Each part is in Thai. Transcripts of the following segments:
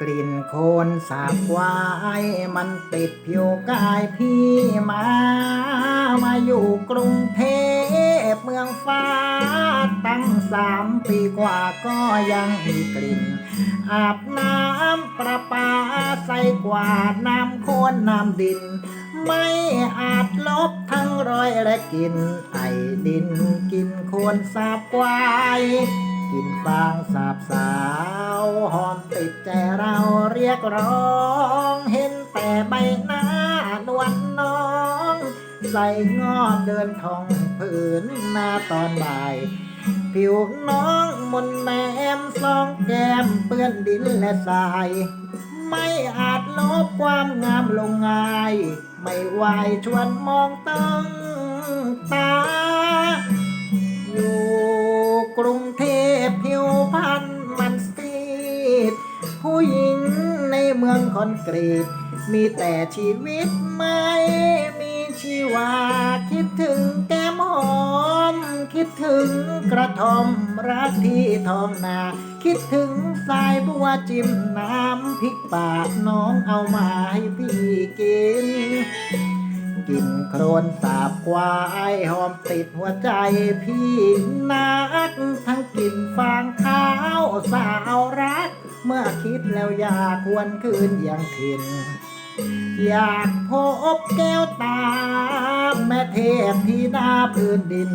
กลิ่นโคนสาบวายมันติดผิวกายพี่มา มาอยู่กรุงเทพเมืองฟ้า ตั้งสามปีกว่าก็ยังมีกลิ่น อาบน้ำประปาใส่กวาดน้ำโคนน้ำดิน ไม่อาจลบทั้งรอยและกลิน ไอดินกินโคนสาบควาย กินฟางสาบสาวหอมติดใจเราเรียกร้อง เห็นแต่ใบหน้านวลน้อง ใส่งอบเดินทองผืนมาตอนบ่าย ผิวน้องมนแมมสองแก้มเปื้อนดินและทราย ไม่อาจลบความงามลงง่าย ไม่ไหวชวนมองตั้งตา ญิงในเมืองคอนกรีต มีแต่ชีวิตไม่มีชีวา คิดถึงแก้มหอม คิดถึงกระท่อมรักที่ท้องนา คิดถึงสายบัวจิ้มน้ำพริกปาน้องเอามาให้พี่กินกินโครนสาบควายหอมติดหัวใจพี่นัก ทั้งกินฟางข้าวสาวรัก เมื่อคิดแล้วอยากควรคืนอย่างถิ่นอยากพบแก้วตา แม่เทพที่นาพื้นดิน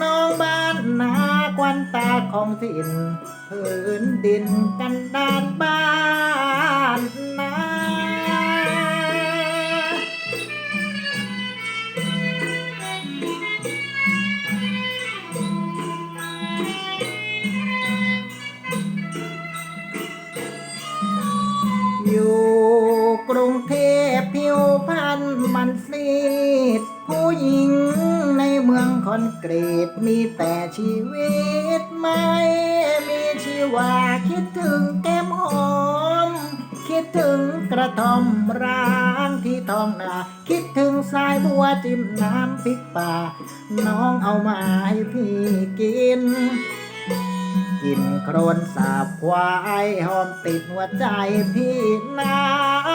น้องบ้านนากวันตาของถิ่นพื้นดินกันดานบ้าน อยู่กรุงเทพผิวพันมันซีด ผู้หญิงในเมืองคอนกรีตมีแต่ชีวิตไม่มีชีวาคิดถึงแก้มหอม คิดถึงกระท่อมร้างที่ท้องนา คิดถึงสายบัวจิ้มน้ำพริกป่า น้องเอามาให้พี่กิน กินโครนสาบควายหอมติดหัวใจพี่นั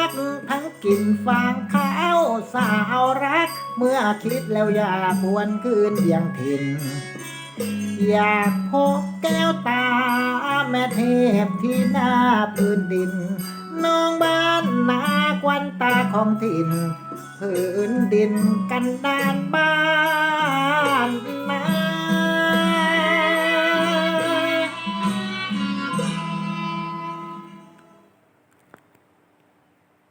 ก ทั้งกินฟางข้าวสาวรัก เมื่อคิดแล้วอยากวนคืนย่างถิ่นอยากพบแก้วตา แม่เทพที่หน้าพื้นดิน น้องบ้านนากวันตาของถิ่นพื้นดินกันดานบ้านน